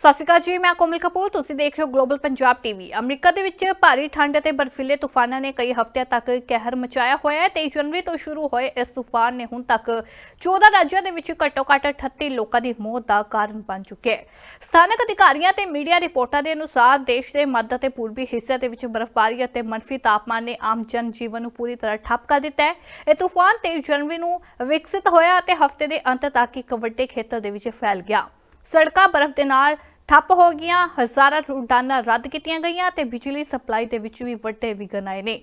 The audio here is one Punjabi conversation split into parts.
ਸਤਿ ਸ਼੍ਰੀ ਅਕਾਲ ਜੀ, ਮੈਂ ਕੋਮਲ ਕਪੂਰ। ਤੁਸੀਂ ਦੇਖ ਰਹੇ ਹੋ ਗਲੋਬਲ ਪੰਜਾਬ ਟੀਵੀ ਅਮਰੀਕਾ ਦੇ ਵਿੱਚ ਭਾਰੀ ਠੰਡ ਅਤੇ ਬਰਫੀਲੇ ਤੂਫਾਨਾਂ ਨੇ ਕਈ ਹਫ਼ਤਿਆਂ ਤੱਕ ਕਹਿਰ ਮਚਾਇਆ ਹੋਇਆ ਹੈ। 23 ਜਨਵਰੀ ਤੋਂ ਸ਼ੁਰੂ ਹੋਏ ਇਸ ਤੂਫਾਨ ਨੇ ਹੁਣ ਤੱਕ 14 ਰਾਜਾਂ ਦੇ ਵਿੱਚ ਘੱਟੋ-ਘੱਟ 38 ਲੋਕਾਂ ਦੀ ਮੌਤ ਦਾ ਕਾਰਨ ਬਣ ਚੁੱਕਿਆ ਹੈ। ਸਥਾਨਕ ਅਧਿਕਾਰੀਆਂ ਤੇ ਮੀਡੀਆ ਰਿਪੋਰਟਾਂ ਦੇ ਅਨੁਸਾਰ ਦੇਸ਼ ਦੇ ਮੱਧ ਅਤੇ ਪੂਰਬੀ ਹਿੱਸਿਆਂ ਦੇ ਵਿੱਚ ਬਰਫ਼ਬਾਰੀ ਅਤੇ ਮੰਨਫੀ ਤਾਪਮਾਨ ਨੇ ਆਮ ਜਨ ਜੀਵਨ ਨੂੰ ਪੂਰੀ ਤਰ੍ਹਾਂ ਠੱਪ ਕਰ ਦਿੱਤਾ ਹੈ। ਇਹ ਤੂਫਾਨ 23 ਜਨਵਰੀ ਨੂੰ ਵਿਕਸਿਤ ਹੋਇਆ ਅਤੇ ਹਫ਼ਤੇ ਦੇ ਅੰਤ ਤੱਕ ਇੱਕ ਵੱਡੇ ਖੇਤਰ ਦੇ ਵਿੱਚ ਫੈਲ ਗਿਆ। ਸੜਕਾਂ ਬਰਫ਼ ਦੇ ਨਾਲ ਠੱਪ ਹੋ ਗਈਆਂ ਹਜ਼ਾਰਾਂ ਉਡਾਨਾਂ ਰੱਦ ਕੀਤੀਆਂ ਗਈਆਂ ਤੇ ਬਿਜਲੀ ਸਪਲਾਈ ਦੇ ਵਿੱਚ ਵੀ ਵੱਡੇ ਵਿਘਨ ਆਏ ਨੇ।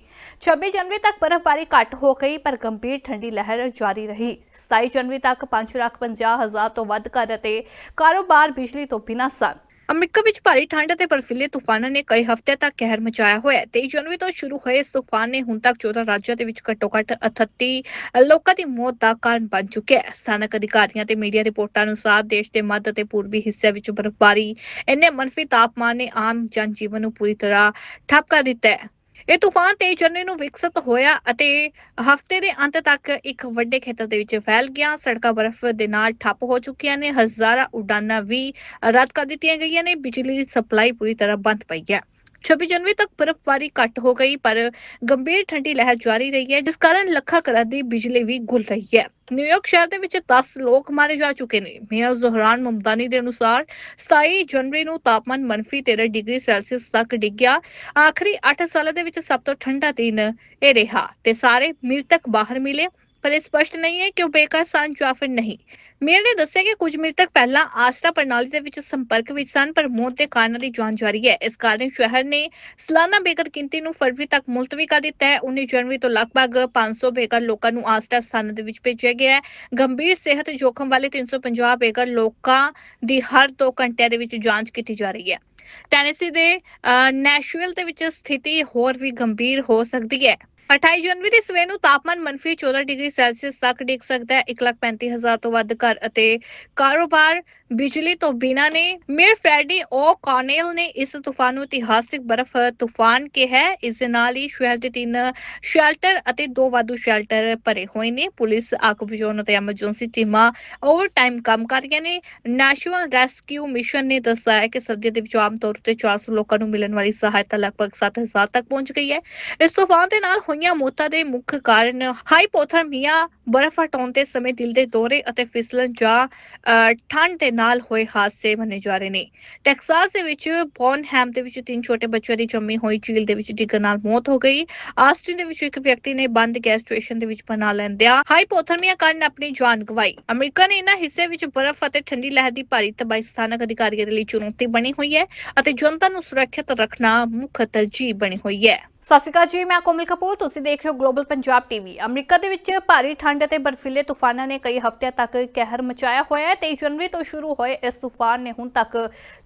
26 ਜਨਵਰੀ ਤੱਕ ਬਰਫ਼ਬਾਰੀ ਘੱਟ ਹੋ ਗਈ ਪਰ ਗੰਭੀਰ ਠੰਡੀ ਲਹਿਰ ਜਾਰੀ ਰਹੀ। 27 ਜਨਵਰੀ ਤੱਕ 5,50,000 ਤੋਂ ਵੱਧ ਘਰ ਅਤੇ ਕਾਰੋਬਾਰ ਬਿਜਲੀ ਤੋਂ ਬਿਨਾਂ ਸਨ। ਅਮਰੀਕਾ ਵਿੱਚ ਭਾਰੀ ਠੰਡ ਅਤੇ ਬਰਫੀਲੇ ਤੂਫਾਨਾਂ ਨੇ ਕਈ ਹਫ਼ਤਿਆਂ ਤੱਕ ਕਹਿਰ ਮਚਾਇਆ ਹੋਇਆ ਹੈ। 23 ਜਨਵਰੀ ਤੋਂ ਸ਼ੁਰੂ ਹੋਏ ਇਸ ਤੂਫਾਨ ਨੇ ਹੁਣ ਤੱਕ 14 ਰਾਜਾਂ ਦੇ ਵਿੱਚ ਘੱਟੋ-ਘੱਟ 38 ਲੋਕਾਂ ਦੀ ਮੌਤ ਦਾ ਕਾਰਨ ਬਣ ਚੁੱਕਿਆ ਹੈ। ਸਥਾਨਕ ਅਧਿਕਾਰੀਆਂ ਤੇ ਮੀਡੀਆ ਰਿਪੋਰਟਾਂ ਅਨੁਸਾਰ ਦੇਸ਼ ਦੇ ਮੱਧ ਅਤੇ ਪੂਰਬੀ ਹਿੱਸਿਆਂ ਵਿੱਚ ਬਰਫ਼ਬਾਰੀ, ਇੰਨੇ ਮੰਨਫੀ ਤਾਪਮਾਨ ਨੇ ਆਮ ਜਨ ਜੀਵਨ ਨੂੰ ਪੂਰੀ ਤਰ੍ਹਾਂ ਠੱਪ ਕਰ ਦਿੱਤਾ ਹੈ। ਇਹ ਤੂਫਾਨ 23 ਜਨਵਰੀ ਨੂੰ ਵਿਕਸਿਤ ਹੋਇਆ ਅਤੇ ਹਫ਼ਤੇ ਦੇ ਅੰਤ ਤੱਕ ਇੱਕ ਵੱਡੇ ਖੇਤਰ ਦੇ ਵਿੱਚ ਫੈਲ ਗਿਆ। ਸੜਕਾਂ ਬਰਫ਼ ਦੇ ਨਾਲ ਠੱਪ ਹੋ ਚੁੱਕੀਆਂ ਨੇ। ਹਜ਼ਾਰਾਂ ਉਡਾਨਾਂ ਵੀ ਰੱਦ ਕਰ ਦਿੱਤੀਆਂ ਗਈਆਂ ਨੇ। ਬਿਜਲੀ ਦੀ ਸਪਲਾਈ ਪੂਰੀ ਤਰ੍ਹਾਂ ਬੰਦ ਪਈ ਹੈ। 26 ਜਨਵਰੀ ਤੱਕ ਬਰਫ਼ਬਾਰੀ ਘੱਟ ਹੋ ਗਈ ਪਰ ਗੰਭੀਰ ਠੰਡੀ ਲਹਿਰ ਜਾਰੀ ਰਹੀ ਹੈ ਜਿਸ ਕਾਰਨ ਲੱਖਾਂ ਘਰਾਂ ਦੀ ਬਿਜਲੀ ਵੀ ਗੁੱਲ ਰਹੀ ਹੈ ਨਿਊਯਾਰਕ ਸ਼ਹਿਰ ਦੇ ਵਿੱਚ 10 ਲੋਕ ਮਾਰੇ ਜਾ ਚੁੱਕੇ ਨੇ ਮੇਅਰ ਜ਼ੋਹਰਾਨ ਮਮਦਾਨੀ ਦੇ ਅਨੁਸਾਰ 27 ਜਨਵਰੀ ਨੂੰ ਤਾਪਮਾਨ ਮੰਨਫੀ 13 ਡਿਗਰੀ ਸੈਲਸੀਅਸ ਤੱਕ ਡਿੱਗਿਆ ਆਖਰੀ 8 ਸਾਲਾਂ ਦੇ ਵਿੱਚ ਸਭ ਤੋਂ ਠੰਡਾ ਦਿਨ ਇਹ ਰਿਹਾ ਤੇ ਸਾਰੇ ਮੀਰ ਮ੍ਰਿਤਕ ਬਾਹਰ ਮਿਲੇ ਪਰ ਇਹ ਸਪਸ਼ਟ ਨਹੀਂ ਹੈ ਕਿ ਉਹ ਬੇਕਾਰ ਸਨ ਜਾਂ ਫਿਰ ਨਹੀਂ। ਮੇਅਰ ਨੇ ਦੱਸਿਆ ਕਿ ਕੁਝ ਮ੍ਰਿਤਕ ਪਹਿਲਾਂ ਆਸਰਾ ਪ੍ਰਣਾਲੀ ਦੇ ਵਿੱਚ ਸੰਪਰਕ ਵਿੱਚ ਸਨ, ਪਰ ਮੌਤ ਦੇ ਕਾਰਨਾਂ ਦੀ ਜਾਂਚ ਜਾਰੀ ਹੈ। ਇਸ ਕਾਰਨ ਸ਼ਹਿਰ ਨੇ ਸਾਲਾਨਾ ਬੇਘਰ ਗਿਣਤੀ ਨੂੰ ਫਰਵਰੀ ਤੱਕ ਮੁਲਤਵੀ ਕਰ ਦਿੱਤਾ ਹੈ। 19 ਜਨਵਰੀ ਤੋਂ ਲਗਭਗ 500 ਬੇਘਰ ਲੋਕਾਂ ਨੂੰ ਆਸਰਾ ਸਥਾਨਾਂ ਦੇ ਵਿੱਚ ਭੇਜਿਆ ਗਿਆ ਹੈ। ਗੰਭੀਰ ਸਿਹਤ ਜੋਖਮ ਵਾਲੇ 350 ਬੇਘਰ ਲੋਕਾਂ ਦੀ ਹਰ 2 ਘੰਟਿਆਂ ਦੇ ਵਿੱਚ ਜਾਂਚ ਕੀਤੀ ਜਾ ਰਹੀ ਹੈ। ਟੈਨੇਸੀ ਦੇ ਨੈਸ਼ਵਿਲ ਦੇ ਵਿੱਚ ਸਥਿਤੀ ਹੋਰ ਵੀ ਗੰਭੀਰ ਹੋ ਸਕਦੀ ਹੈ। 28 ਜਨਵਰੀ ਦੀ ਸਵੇਰ ਨੂੰ ਤਾਪਮਾਨ ਮੰਨਫੀ 14 ਡਿਗਰੀ ਸੈਲਸੀਅਸ ਤੱਕ ਡਿੱਗ ਸਕਦਾ ਹੈ। 135000 ਤੋਂ ਵੱਧ ਘਰ ਅਤੇ ਕਾਰੋਬਾਰ ਬਿਜਲੀ ਤੋਂ ਬਿਨਾਂ ਨੇ ਮੇਅਰ ਫ੍ਰੈਡੀ ਓ ਕਾਰਨੇਲ ਨੇ ਇਸ ਤੂਫਾਨ ਨੂੰ ਇਤਿਹਾਸਿਕ ਬਰਫ਼ ਤੂਫਾਨ ਕਿਹਾ ਇਸ ਦੇ ਨਾਲ ਹੀ ਸ਼ਹਿਰ ਦੇ ਤਿੰਨ ਸ਼ੈਲਟਰ ਅਤੇ ਦੋ ਵਾਧੂ ਸ਼ੈਲਟਰ ਭਰੇ ਹੋਏ ਨੇ। ਪੁਲਿਸ ਅੱਗ ਬੁਝਾਉਣ ਅਤੇ ਐਮਰਜੈਂਸੀ ਟੀਮਾਂ ਓਵਰ ਟਾਈਮ ਕੰਮ ਕਰ ਰਹੀਆਂ ਨੇ। ਨੈਸ਼ਨਲ ਰੈਸਕਿਊ ਮਿਸ਼ਨ ਨੇ ਦੱਸਿਆ ਹੈ ਕਿ ਸਰਦੀ ਦੇ ਵਿੱਚ ਆਮ ਤੌਰ ਤੇ 400 ਲੋਕਾਂ ਨੂੰ ਮਿਲਣ ਵਾਲੀ ਸਹਾਇਤਾ ਲਗਭਗ 7000 ਤੱਕ ਪਹੁੰਚ ਗਈ ਹੈ। ਇਸ ਤੂਫਾਨ ਦੇ ਨਾਲ ਹੋਈਆਂ ਮੌਤਾਂ ਦੇ ਮੁੱਖ ਕਾਰਨ ਹਾਈਪੋਥਰਮੀਆ ਬਰਫ਼ ਹਟਾਉਣ ਦੇ ਸਮੇਂ ਦਿਲ ਦੇ ਦੌਰੇ ਅਤੇ ਫਿਸਲਣ ਜਾਂ ਠੰਡ ਦੇ ਨਾਲ ਹੋਏ ਹਾਦਸੇ ਮੰਨੇ ਜਾ ਰਹੇ ਨੇ। ਟੈਕਸਾਸ ਦੇ ਵਿੱਚ ਬੌਨਹੈਮ ਦੇ ਵਿੱਚ ਤਿੰਨ ਛੋਟੇ ਬੱਚਿਆਂ ਦੀ ਜੰਮੀ ਹੋਈ ਝੀਲ ਦੇ ਵਿੱਚ ਡਿੱਗਣ ਨਾਲ ਮੌਤ ਹੋ ਗਈ। ਆਸਟਿਨ ਦੇ ਵਿੱਚ ਇੱਕ ਵਿਅਕਤੀ ਨੇ ਬੰਦ ਗੈਸ ਸਟੇਸ਼ਨ ਦੇ ਵਿੱਚ ਪਨਾਹ ਲੈਂਦਿਆਂ ਹਾਈਪੋਥਰਮੀਆ ਕਾਰਨ ਆਪਣੀ ਜਾਨ ਗਵਾਈ। ਅਮਰੀਕਾ ਨੇ ਇਹਨਾਂ ਹਿੱਸੇ ਵਿੱਚ ਬਰਫ਼ ਅਤੇ ਠੰਡੀ ਲਹਿਰ ਦੀ ਭਾਰੀ ਤਬਾਹੀ ਸਥਾਨਕ ਅਧਿਕਾਰੀਆਂ ਦੇ ਲਈ ਚੁਣੌਤੀ ਬਣੀ ਹੋਈ ਹੈ ਅਤੇ ਜਨਤਾ ਨੂੰ ਸੁਰੱਖਿਅਤ ਰੱਖਣਾ ਮੁੱਖ ਤਰਜੀਹ ਬਣੀ ਹੋਈ ਹੈ। ਸਤਿ ਸ਼੍ਰੀ ਅਕਾਲ ਜੀ, ਮੈਂ ਕੋਮਲ ਕਪੂਰ। ਤੁਸੀਂ ਦੇਖ ਰਹੇ ਹੋ ਗਲੋਬਲ ਪੰਜਾਬ ਟੀਵੀ ਅਮਰੀਕਾ ਦੇ ਵਿੱਚ ਭਾਰੀ ਠੰਡ ਅਤੇ ਬਰਫੀਲੇ ਤੂਫਾਨਾਂ ਨੇ ਕਈ ਹਫ਼ਤਿਆਂ ਤੱਕ ਕਹਿਰ ਮਚਾਇਆ ਹੋਇਆ ਹੈ 23 ਜਨਵਰੀ ਤੋਂ ਸ਼ੁਰੂ ਹੋਏ ਇਸ ਤੂਫਾਨ ਨੇ ਹੁਣ ਤੱਕ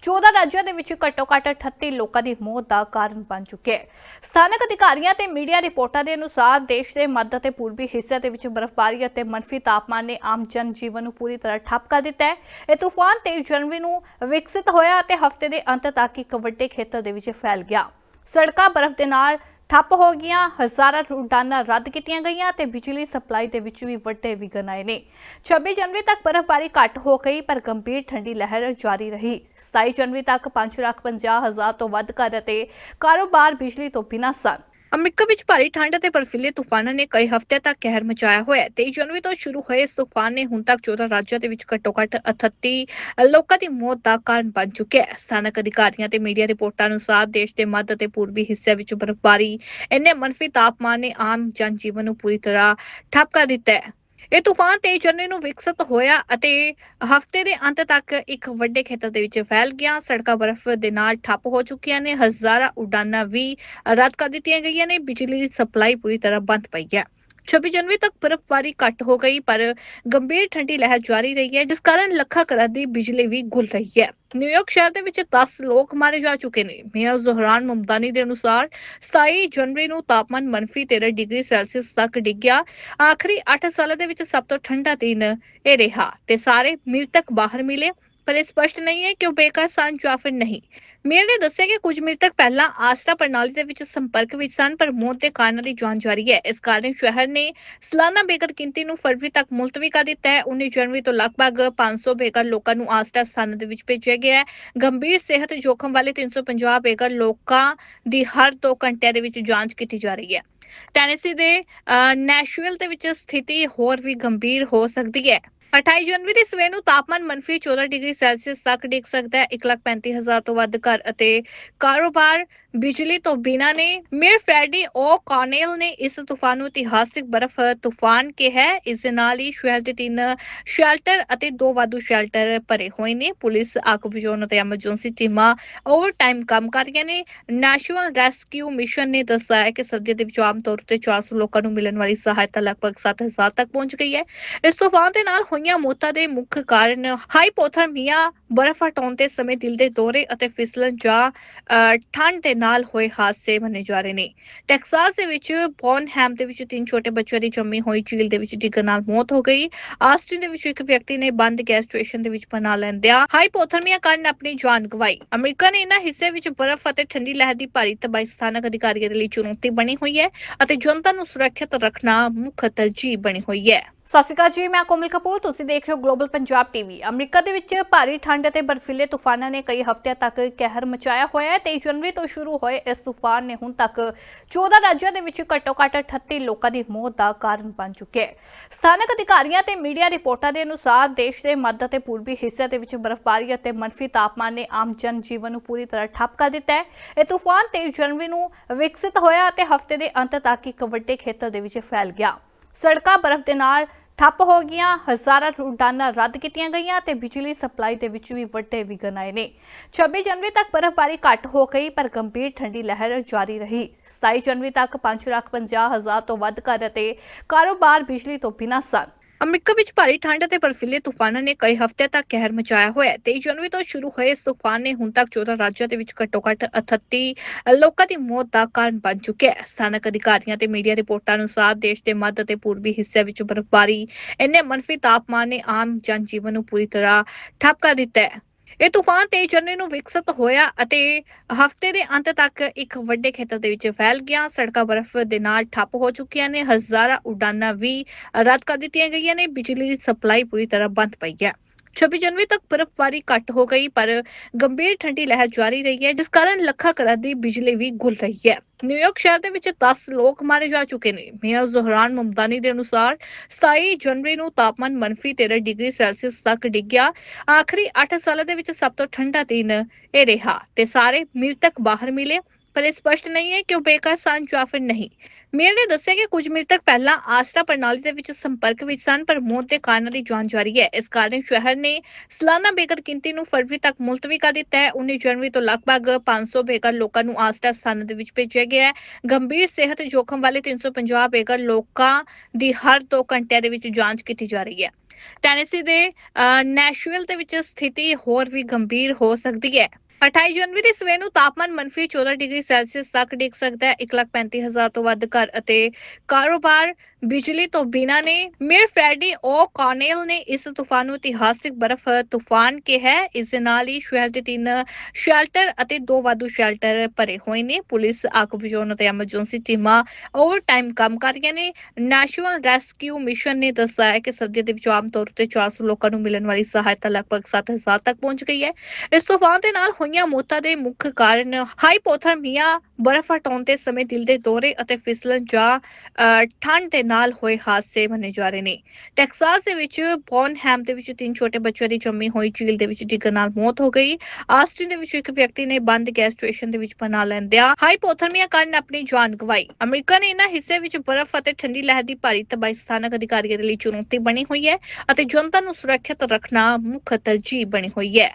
14 ਰਾਜਾਂ ਦੇ ਵਿੱਚ ਘੱਟੋ-ਘੱਟ 38 ਲੋਕਾਂ ਦੀ ਮੌਤ ਦਾ ਕਾਰਨ ਬਣ ਚੁੱਕਿਆ ਹੈ। ਸਥਾਨਕ ਅਧਿਕਾਰੀਆਂ ਤੇ ਮੀਡੀਆ ਰਿਪੋਰਟਾਂ ਦੇ ਅਨੁਸਾਰ ਦੇਸ਼ ਦੇ ਮੱਧ ਅਤੇ ਪੂਰਬੀ ਹਿੱਸਿਆਂ ਦੇ ਵਿੱਚ ਬਰਫ਼ਬਾਰੀ ਅਤੇ ਮੰਨਫੀ ਤਾਪਮਾਨ ਨੇ ਆਮ ਜਨ ਜੀਵਨ ਨੂੰ ਪੂਰੀ ਤਰ੍ਹਾਂ ਠੱਪ ਕਰ ਦਿੱਤਾ ਹੈ। ਇਹ ਤੂਫਾਨ 23 ਜਨਵਰੀ ਨੂੰ ਵਿਕਸਿਤ ਹੋਇਆ ਅਤੇ ਹਫ਼ਤੇ ਦੇ ਅੰਤ ਤੱਕ ਇੱਕ ਵੱਡੇ ਖੇਤਰ ਦੇ ਵਿੱਚ ਫੈਲ ਗਿਆ। ਸੜਕਾਂ ਬਰਫ਼ ਦੇ ਨਾਲ ਠੱਪ ਹੋ ਗਈਆਂ ਹਜ਼ਾਰਾਂ ਉਡਾਨਾਂ ਰੱਦ ਕੀਤੀਆਂ ਗਈਆਂ ਤੇ ਬਿਜਲੀ ਸਪਲਾਈ ਦੇ ਵਿੱਚ ਵੀ ਵੱਡੇ ਵਿਘਨ ਆਏ ਨੇ। 26 ਜਨਵਰੀ ਤੱਕ ਬਰਫ਼ਬਾਰੀ ਘੱਟ ਹੋ ਗਈ ਪਰ ਗੰਭੀਰ ਠੰਡੀ ਲਹਿਰ ਜਾਰੀ ਰਹੀ। 27 ਜਨਵਰੀ ਤੱਕ 5,50,000 ਤੋਂ ਵੱਧ ਘਰ ਅਤੇ ਕਾਰੋਬਾਰ ਬਿਜਲੀ ਤੋਂ ਬਿਨਾਂ ਸਨ। ਅਮਰੀਕਾ ਵਿੱਚ ਭਾਰੀ ਠੰਡ ਅਤੇ ਬਰਫੀਲੇ ਤੂਫਾਨਾਂ ਨੇ ਕਈ ਹਫ਼ਤਿਆਂ ਤੱਕ ਕਹਿਰ ਮਚਾਇਆ ਹੋਇਆ ਹੈ। 23 ਜਨਵਰੀ ਤੋਂ ਸ਼ੁਰੂ ਹੋਏ ਇਸ ਤੂਫਾਨ ਨੇ ਹੁਣ ਤੱਕ 14 ਰਾਜਾਂ ਦੇ ਵਿੱਚ ਘੱਟੋ-ਘੱਟ 38 ਲੋਕਾਂ ਦੀ ਮੌਤ ਦਾ ਕਾਰਨ ਬਣ ਚੁੱਕਿਆ ਹੈ। ਸਥਾਨਕ ਅਧਿਕਾਰੀਆਂ ਤੇ ਮੀਡੀਆ ਰਿਪੋਰਟਾਂ ਅਨੁਸਾਰ ਦੇਸ਼ ਦੇ ਮੱਧ ਅਤੇ ਪੂਰਬੀ ਹਿੱਸਿਆਂ ਵਿੱਚ ਬਰਫ਼ਬਾਰੀ, ਇੰਨੇ ਮੰਨਫੀ ਤਾਪਮਾਨ ਨੇ ਆਮ ਜਨ ਜੀਵਨ ਨੂੰ ਪੂਰੀ ਤਰ੍ਹਾਂ ਠੱਪ ਕਰ ਦਿੱਤਾ ਹੈ। ਇਹ ਤੂਫਾਨ 23 ਜਨਵਰੀ ਨੂੰ ਵਿਕਸਿਤ ਹੋਇਆ ਅਤੇ ਹਫ਼ਤੇ ਦੇ ਅੰਤ ਤੱਕ ਇੱਕ ਵੱਡੇ ਖੇਤਰ ਦੇ ਵਿੱਚ ਫੈਲ ਗਿਆ। ਸੜਕਾਂ ਬਰਫ਼ ਦੇ ਨਾਲ ਠੱਪ ਹੋ ਚੁੱਕੀਆਂ ਨੇ। ਹਜ਼ਾਰਾਂ ਉਡਾਨਾਂ ਵੀ ਰੱਦ ਕਰ ਦਿੱਤੀਆਂ ਗਈਆਂ ਨੇ। ਬਿਜਲੀ ਦੀ ਸਪਲਾਈ ਪੂਰੀ ਤਰ੍ਹਾਂ ਬੰਦ ਪਈ ਹੈ। 26 ਜਨਵਰੀ ਤੱਕ ਬਰਫ਼ਬਾਰੀ ਘੱਟ ਹੋ ਗਈ, ਪਰ ਗੰਭੀਰ ਠੰਡੀ ਲਹਿਰ ਜਾਰੀ ਰਹੀ ਹੈ, ਜਿਸ ਕਾਰਨ ਲੱਖਾਂ ਘਰਾਂ ਦੀ ਬਿਜਲੀ ਵੀ ਗੁੱਲ ਰਹੀ ਹੈ। ਨਿਊਯਾਰਕ ਸ਼ਹਿਰ ਦੇ ਵਿੱਚ 10 ਲੋਕ ਮਾਰੇ ਜਾ ਚੁੱਕੇ ਨੇ। ਮੇਅਰ ਜ਼ੋਹਰਾਨ ਮਮਦਾਨੀ ਦੇ ਅਨੁਸਾਰ 27 ਜਨਵਰੀ ਨੂੰ ਤਾਪਮਾਨ ਮੰਨਫੀ 13 ਡਿਗਰੀ ਸੈਲਸੀਅਸ ਤੱਕ ਡਿੱਗਿਆ। ਆਖਰੀ 8 ਸਾਲਾਂ ਦੇ ਵਿੱਚ ਸਭ ਤੋਂ ਠੰਡਾ ਦਿਨ ਇਹ ਰਿਹਾ ਤੇ ਸਾਰੇ ਮ੍ਰਿਤਕ ਬਾਹਰ ਮਿਲੇ। ਪਰ ਇਹ ਸਪਸ਼ਟ ਨਹੀਂ ਹੈ ਕਿ ਉਹ ਬੇਕਾਰ ਸਨ ਜਾਂ ਫਿਰ ਨਹੀਂ। ਮੇਅਰ ਨੇ ਦੱਸਿਆ ਕਿ ਕੁਝ ਮਿੰਟ ਤੱਕ ਪਹਿਲਾਂ ਆਸਰਾ ਪ੍ਰਣਾਲੀ ਦੇ ਵਿੱਚ ਸੰਪਰਕ ਵਿੱਚ ਸਨ ਪਰ ਮੌਤ ਦੇ ਕਾਰਨਾਂ ਦੀ ਜਾਂਚ ਜਾਰੀ ਹੈ। ਇਸ ਕਾਰਨ ਸ਼ਹਿਰ ਨੇ ਸਾਲਾਨਾ ਬੇਘਰ ਗਿਣਤੀ ਨੂੰ ਫਰਵਰੀ ਤੱਕ ਮੁਲਤਵੀ ਕਰ ਦਿੱਤਾ ਹੈ। 19 ਜਨਵਰੀ ਤੋਂ ਲਗਭਗ 500 ਬੇਘਰ ਲੋਕਾਂ ਨੂੰ ਆਸਰਾ ਸਥਾਨਾਂ ਦੇ ਵਿੱਚ ਭੇਜਿਆ ਗਿਆ ਹੈ। ਗੰਭੀਰ ਸਿਹਤ ਜੋਖਮ ਵਾਲੇ 350 ਬੇਕਰ ਲੋਕਾਂ ਦੀ ਹਰ 2 ਘੰਟਿਆਂ ਦੇ ਵਿੱਚ ਜਾਂਚ ਕੀਤੀ ਜਾ ਰਹੀ ਹੈ। ਟੈਨੇਸੀ ਦੇ ਅਹ, ਨੈਸ਼ਵਿਲ ਦੇ ਵਿੱਚ ਸਥਿਤੀ ਹੋਰ ਵੀ ਗੰਭੀਰ ਹੋ ਸਕਦੀ ਹੈ। 28 ਜਨਵਰੀ ਦੇ ਸਵੇਰ ਨੂੰ ਤਾਪਮਾਨ ਮੰਫੀ 14 ਡਿਗਰੀ ਸੈਲਸੀਅਸ ਤੱਕ ਡਿੱਗ ਸਕਦਾ ਹੈ। 135000 ਤੋਂ ਵੱਧ ਘਰ ਅਤੇ ਕਾਰੋਬਾਰ ਬਿਜਲੀ ਤੋਂ ਬਿਨਾਂ ਨੇ ਮੇਅਰ ਫ੍ਰੈਡੀ ਓ ਕਾਰਨੇਲ ਨੇ ਇਸ ਤੂਫਾਨ ਨੂੰ ਇਤਿਹਾਸਿਕ ਬਰਫ਼ ਤੂਫਾਨ ਕਿਹਾ ਹੈ। ਇਸ ਦੇ ਨਾਲ ਹੀ ਸ਼ਹਿਰ ਦੇ ਤਿੰਨ ਸ਼ੈਲਟਰ ਅਤੇ ਦੋ ਵਾਧੂ ਸ਼ੈਲਟਰ ਭਰੇ ਹੋਏ ਨੇ। ਪੁਲਿਸ ਅੱਗ ਬੁਝਾਉਣ ਅਤੇ ਐਮਰਜੈਂਸੀ ਟੀਮਾਂ ਓਵਰ ਟਾਈਮ ਕੰਮ ਕਰ ਰਹੀਆਂ ਨੇ। ਨੈਸ਼ਨਲ ਰੈਸਕਿਊ ਮਿਸ਼ਨ ਨੇ ਦੱਸਿਆ ਹੈ ਕਿ ਸਰਦੀ ਦੇ ਵਿੱਚ ਆਮ ਤੌਰ ਤੇ 400 ਲੋਕਾਂ ਨੂੰ ਮਿਲਣ ਵਾਲੀ ਸਹਾਇਤਾ ਲਗਭਗ 7000 ਤੱਕ ਪਹੁੰਚ ਗਈ ਹੈ। ਇਸ ਤੂਫਾਨ ਦੇ ਨਾਲ ਹੋਈਆਂ ਮੌਤਾਂ ਦੇ ਮੁੱਖ ਕਾਰਨ ਹਾਈਪੋਥਰਮੀਆ ਬਰਫ਼ ਹਟਾਉਣ ਦੇ ਸਮੇਂ ਦਿਲ ਦੇ ਦੌਰੇ ਅਤੇ ਫਿਸਲਣ ਜਾਂ ਠੰਡ ਦੇ ਨਾਲ ਹੋਏ ਹਾਦਸੇ ਮੰਨੇ ਜਾ ਰਹੇ ਨੇ। ਟੈਕਸਾਸ ਦੇ ਵਿੱਚ ਬੌਨਹੈਮ ਦੇ ਵਿੱਚ ਤਿੰਨ ਛੋਟੇ ਬੱਚਿਆਂ ਦੀ ਜੰਮੀ ਹੋਈ ਝੀਲ ਦੇ ਵਿੱਚ ਡਿੱਗਣ ਨਾਲ ਮੌਤ ਹੋ ਗਈ। ਆਸਟਿਨ ਦੇ ਵਿੱਚ ਇੱਕ ਵਿਅਕਤੀ ਨੇ ਬੰਦ ਗੈਸ ਸਟੇਸ਼ਨ ਦੇ ਵਿੱਚ ਪਨਾਹ ਲੈਂਦਿਆਂ ਹਾਈਪੋਥਰਮੀਆ ਕਾਰਨ ਆਪਣੀ ਜਾਨ ਗਵਾਈ। ਅਮਰੀਕਾ ਨੇ ਇਹਨਾਂ ਹਿੱਸੇ ਵਿੱਚ ਬਰਫ਼ ਅਤੇ ਠੰਡੀ ਲਹਿਰ ਦੀ ਭਾਰੀ ਤਬਾਹੀ ਸਥਾਨਕ ਅਧਿਕਾਰੀਆਂ ਦੇ ਲਈ ਚੁਣੌਤੀ ਬਣੀ ਹੋਈ ਹੈ ਅਤੇ ਜਨਤਾ ਨੂੰ ਸੁਰੱਖਿਅਤ ਰੱਖਣਾ ਮੁੱਖ ਤਰਜੀਹ ਬਣੀ ਹੋਈ ਹੈ। ਸਤਿ ਸ਼੍ਰੀ ਅਕਾਲ ਜੀ, ਮੈਂ ਕੋਮਲ ਕਪੂਰ। ਤੁਸੀਂ ਦੇਖ ਰਹੇ ਹੋ ਗਲੋਬਲ ਪੰਜਾਬ ਟੀਵੀ ਅਮਰੀਕਾ ਦੇ ਵਿੱਚ ਭਾਰੀ ਠੰਡ ਅਤੇ ਬਰਫੀਲੇ ਤੂਫਾਨਾਂ ਨੇ ਕਈ ਹਫ਼ਤਿਆਂ ਤੱਕ ਕਹਿਰ ਮਚਾਇਆ ਹੋਇਆ ਹੈ 23 ਜਨਵਰੀ ਤੋਂ ਸ਼ੁਰੂ ਹੋਏ ਇਸ ਤੂਫਾਨ ਨੇ ਹੁਣ ਤੱਕ 14 ਰਾਜਾਂ ਦੇ ਵਿੱਚ ਘੱਟੋ-ਘੱਟ 38 ਲੋਕਾਂ ਦੀ ਮੌਤ ਦਾ ਕਾਰਨ ਬਣ ਚੁੱਕਿਆ ਹੈ। ਸਥਾਨਕ ਅਧਿਕਾਰੀਆਂ ਤੇ ਮੀਡੀਆ ਰਿਪੋਰਟਾਂ ਦੇ ਅਨੁਸਾਰ ਦੇਸ਼ ਦੇ ਮੱਧ ਅਤੇ ਪੂਰਬੀ ਹਿੱਸਿਆਂ ਦੇ ਵਿੱਚ ਬਰਫ਼ਬਾਰੀ ਅਤੇ ਮੰਫੀ ਤਾਪਮਾਨ ਨੇ ਆਮ ਜਨ ਜੀਵਨ ਨੂੰ ਪੂਰੀ ਤਰ੍ਹਾਂ ਠੱਪ ਕਰ ਦਿੱਤਾ ਹੈ। ਇਹ ਤੂਫਾਨ 23 ਜਨਵਰੀ ਨੂੰ ਵਿਕਸਿਤ ਹੋਇਆ ਅਤੇ ਹਫ਼ਤੇ ਦੇ ਅੰਤ ਤੱਕ ਇੱਕ ਵੱਡੇ ਖੇਤਰ ਦੇ ਵਿੱਚ ਫੈਲ ਗਿਆ। ਸੜਕਾਂ ਬਰਫ਼ ਦੇ ਨਾਲ ਠੱਪ ਹੋ ਗਈਆਂ ਹਜ਼ਾਰਾਂ ਉਡਾਨਾਂ ਰੱਦ ਕੀਤੀਆਂ ਗਈਆਂ ਤੇ ਬਿਜਲੀ ਸਪਲਾਈ ਦੇ ਵਿੱਚ ਵੀ ਵੱਡੇ ਵਿਘਨ ਆਏ ਨੇ। 26 ਜਨਵਰੀ ਤੱਕ ਬਰਫ਼ਬਾਰੀ ਘੱਟ ਹੋ ਗਈ ਪਰ ਗੰਭੀਰ ਠੰਡੀ ਲਹਿਰ ਜਾਰੀ ਰਹੀ। 27 ਜਨਵਰੀ ਤੱਕ 5,50,000 ਤੋਂ ਵੱਧ ਘਰ ਅਤੇ ਕਾਰੋਬਾਰ ਬਿਜਲੀ ਤੋਂ ਬਿਨਾਂ ਸਨ। ਅਮਰੀਕਾ ਵਿੱਚ ਭਾਰੀ ਠੰਡ ਅਤੇ ਬਰਫੀਲੇ ਤੂਫਾਨਾਂ ਨੇ ਕਈ ਹਫ਼ਤਿਆਂ ਤੱਕ ਕਹਿਰ ਮਚਾਇਆ ਹੋਇਆ ਹੈ। 23 ਜਨਵਰੀ ਤੋਂ ਸ਼ੁਰੂ ਹੋਏ ਇਸ ਤੂਫਾਨ ਨੇ ਹੁਣ ਤੱਕ 14 ਰਾਜਾਂ ਦੇ ਵਿੱਚ ਘੱਟੋ-ਘੱਟ 38 ਲੋਕਾਂ ਦੀ ਮੌਤ ਦਾ ਕਾਰਨ ਬਣ ਚੁੱਕਿਆ ਹੈ। ਸਥਾਨਕ ਅਧਿਕਾਰੀਆਂ ਤੇ ਮੀਡੀਆ ਰਿਪੋਰਟਾਂ ਅਨੁਸਾਰ ਦੇਸ਼ ਦੇ ਮੱਧ ਅਤੇ ਪੂਰਬੀ ਹਿੱਸਿਆਂ ਵਿੱਚ ਬਰਫ਼ਬਾਰੀ, ਇੰਨੇ ਮੰਫੀ ਤਾਪਮਾਨ ਨੇ ਆਮ ਜਨ ਜੀਵਨ ਨੂੰ ਪੂਰੀ ਤਰ੍ਹਾਂ ਠੱਪ ਕਰ ਦਿੱਤਾ ਹੈ। ਇਹ ਤੂਫਾਨ ਤੇਜ਼ ਝਰਨੇ ਨੂੰ ਵਿਕਸਿਤ ਹੋਇਆ ਅਤੇ ਹਫ਼ਤੇ ਦੇ ਅੰਤ ਤੱਕ ਇੱਕ ਵੱਡੇ ਖੇਤਰ ਦੇ ਵਿੱਚ ਫੈਲ ਗਿਆ। ਸੜਕਾਂ ਬਰਫ਼ ਦੇ ਨਾਲ ਠੱਪ ਹੋ ਚੁੱਕੀਆਂ ਨੇ। ਹਜ਼ਾਰਾਂ ਉਡਾਨਾਂ ਵੀ ਰੱਦ ਕਰ ਦਿੱਤੀਆਂ ਗਈਆਂ ਨੇ। ਬਿਜਲੀ ਦੀ ਸਪਲਾਈ ਪੂਰੀ ਤਰ੍ਹਾਂ ਬੰਦ ਪਈ ਹੈ। 26 ਜਨਵਰੀ ਤੱਕ ਬਰਫ਼ਬਾਰੀ ਘੱਟ ਹੋ ਗਈ ਪਰ ਗੰਭੀਰ ਠੰਡੀ ਲਹਿਰ ਜਾਰੀ ਰਹੀ ਹੈ ਜਿਸ ਕਾਰਨ ਲੱਖਾਂ ਘਰਾਂ ਦੀ ਬਿਜਲੀ ਵੀ ਗੁੱਲ ਰਹੀ ਹੈ ਨਿਊਯਾਰਕ ਸ਼ਹਿਰ ਦੇ ਵਿੱਚ 10 ਲੋਕ ਮਾਰੇ ਜਾ ਚੁੱਕੇ ਨੇ ਮੇਅਰ ਜ਼ੋਹਰਾਨ ਮਮਦਾਨੀ ਦੇ ਅਨੁਸਾਰ 27 ਜਨਵਰੀ ਨੂੰ ਤਾਪਮਾਨ ਮੰਫੀ 13 ਡਿਗਰੀ ਸੈਲਸੀਅਸ ਤੱਕ ਡਿੱਗਿਆ ਆਖਰੀ 8 ਸਾਲਾਂ ਦੇ ਵਿੱਚ ਸਭ ਤੋਂ ਠੰਡਾ ਦਿਨ ਇਹ ਰਿਹਾ ਤੇ ਸਾਰੇ ਮ੍ਰਿਤਕ ਬਾਹਰ ਮਿਲੇ ਪਰ ਇਹ ਸਪਸ਼ਟ ਨਹੀਂ ਹੈ ਕਿ ਉਹ ਬੇਕਾਰ ਸਨ ਜਾਂ ਫਿਰ ਨਹੀਂ। ਮੇਅਰ ਨੇ ਦੱਸਿਆ ਕਿ ਕੁਝ ਮਿੰਟ ਤੱਕ ਪਹਿਲਾਂ ਆਸਰਾ ਪ੍ਰਣਾਲੀ ਦੇ ਵਿੱਚ ਸੰਪਰਕ ਵਿੱਚ ਸਨ ਪਰ ਮੌਤ ਦੇ ਕਾਰਨਾਂ ਦੀ ਜਾਂਚ ਜਾਰੀ ਹੈ। ਇਸ ਕਾਰਨ ਸ਼ਹਿਰ ਨੇ ਸਾਲਾਨਾ ਬੇਘਰ ਗਿਣਤੀ ਨੂੰ ਫਰਵਰੀ ਤੱਕ ਮੁਲਤਵੀ ਕਰ ਦਿੱਤਾ ਹੈ। 19 ਜਨਵਰੀ ਤੋਂ ਲਗਭਗ 500 ਬੇਘਰ ਲੋਕਾਂ ਨੂੰ ਆਸਰਾ ਸਥਾਨਾਂ ਦੇ ਵਿੱਚ ਭੇਜਿਆ ਗਿਆ ਹੈ। ਗੰਭੀਰ ਸਿਹਤ ਜੋਖਮ ਵਾਲੇ 350 ਬੇਕਰ ਲੋਕਾਂ ਦੀ ਹਰ 2 ਘੰਟਿਆਂ ਦੇ ਵਿੱਚ ਜਾਂਚ ਕੀਤੀ ਜਾ ਰਹੀ ਹੈ। ਟੈਨੇਸੀ ਦੇ ਅਹ, ਨੈਸ਼ਵਿਲ ਦੇ ਵਿੱਚ ਸਥਿਤੀ ਹੋਰ ਵੀ ਗੰਭੀਰ ਹੋ ਸਕਦੀ ਹੈ। 28 ਜਨਵਰੀ ਦੇ ਸਵੇਰ ਨੂੰ ਤਾਪਮਾਨ ਮੰਫੀ 14 ਡਿਗਰੀ ਸੈਲਸੀਅਸ ਤੱਕ ਡਿੱਗ ਸਕਦਾ ਹੈ। 135000 ਤੋਂ ਵੱਧ ਘਰ ਅਤੇ ਕਾਰੋਬਾਰ ਬਿਜਲੀ ਤੋਂ ਬਿਨਾਂ ਨੇ, ਮੇਅਰ ਫ੍ਰੈਡੀ ਓ ਕਾਰਨੇਲ ਨੇ ਇਸ ਤੂਫਾਨ ਨੂੰ ਇਤਿਹਾਸਿਕ ਬਰਫ਼ ਤੂਫਾਨ ਕਿਹਾ ਇਸ ਦੇ ਨਾਲ ਹੀ ਸ਼ਹਿਰ ਦੇ ਤਿੰਨ ਸ਼ੈਲਟਰ ਅਤੇ ਦੋ ਵਾਧੂ ਸ਼ੈਲਟਰ ਭਰੇ ਹੋਏ ਨੇ। ਪੁਲਿਸ ਅੱਗ ਬੁਝਾਉਣ ਅਤੇ ਐਮਰਜੈਂਸੀ ਟੀਮਾਂ ਓਵਰ ਟਾਈਮ ਕੰਮ ਕਰ ਰਹੀਆਂ ਨੇ। ਨੈਸ਼ਨਲ ਰੈਸਕਿਊ ਮਿਸ਼ਨ ਨੇ ਦੱਸਿਆ ਕਿ ਸਰਦੀ ਦੇ ਵਿੱਚ ਆਮ ਤੌਰ ਤੇ 400 ਲੋਕਾਂ ਨੂੰ ਮਿਲਣ ਵਾਲੀ ਸਹਾਇਤਾ ਲਗਭਗ 7000 ਤੱਕ ਪਹੁੰਚ ਗਈ ਹੈ। ਇਸ ਤੂਫਾਨ ਦੇ ਨਾਲ ਹੋਈਆਂ ਮੌਤਾਂ ਦੇ ਮੁੱਖ ਕਾਰਨ ਹਾਈਪੋਥਰਮੀਆ ਬਰਫ਼ ਹਟਾਉਣ ਦੇ ਸਮੇਂ ਦਿਲ ਦੇ ਦੌਰੇ ਅਤੇ ਫਿਸਲਣ ਜਾਂ ਠੰਡ ਦੇ ਨਾਲ ਹੋਏ ਹਾਦਸੇ ਮੰਨੇ ਜਾ ਰਹੇ ਨੇ। ਟੈਕਸਾਸ ਦੇ ਵਿੱਚ ਬੌਨਹੈਮ ਦੇ ਵਿੱਚ ਤਿੰਨ ਛੋਟੇ ਬੱਚਿਆਂ ਦੀ ਜੰਮੀ ਹੋਈ ਝੀਲ ਦੇ ਵਿੱਚ ਡਿੱਗਣ ਨਾਲ ਮੌਤ ਹੋ ਗਈ। ਆਸਟਿਨ ਦੇ ਵਿੱਚ ਇੱਕ ਵਿਅਕਤੀ ਨੇ ਬੰਦ ਗੈਸ ਸਟੇਸ਼ਨ ਦੇ ਵਿੱਚ ਪਨਾਹ ਲੈਂਦਿਆਂ ਹਾਈਪੋਥਰਮੀਆ ਕਾਰਨ ਆਪਣੀ ਜਾਨ ਗਵਾਈ। ਅਮਰੀਕਾ ਨੇ ਇਹਨਾਂ ਹਿੱਸੇ ਵਿੱਚ ਬਰਫ਼ ਅਤੇ ਠੰਡੀ ਲਹਿਰ ਦੀ ਭਾਰੀ ਤਬਾਹੀ ਸਥਾਨਕ ਅਧਿਕਾਰੀਆਂ ਦੇ ਲਈ ਚੁਣੌਤੀ ਬਣੀ ਹੋਈ ਹੈ ਅਤੇ ਜਨਤਾ ਨੂੰ ਸੁਰੱਖਿਅਤ ਰੱਖਣਾ ਮੁੱਖ ਤਰਜੀਹ ਬਣੀ ਹੋਈ ਹੈ।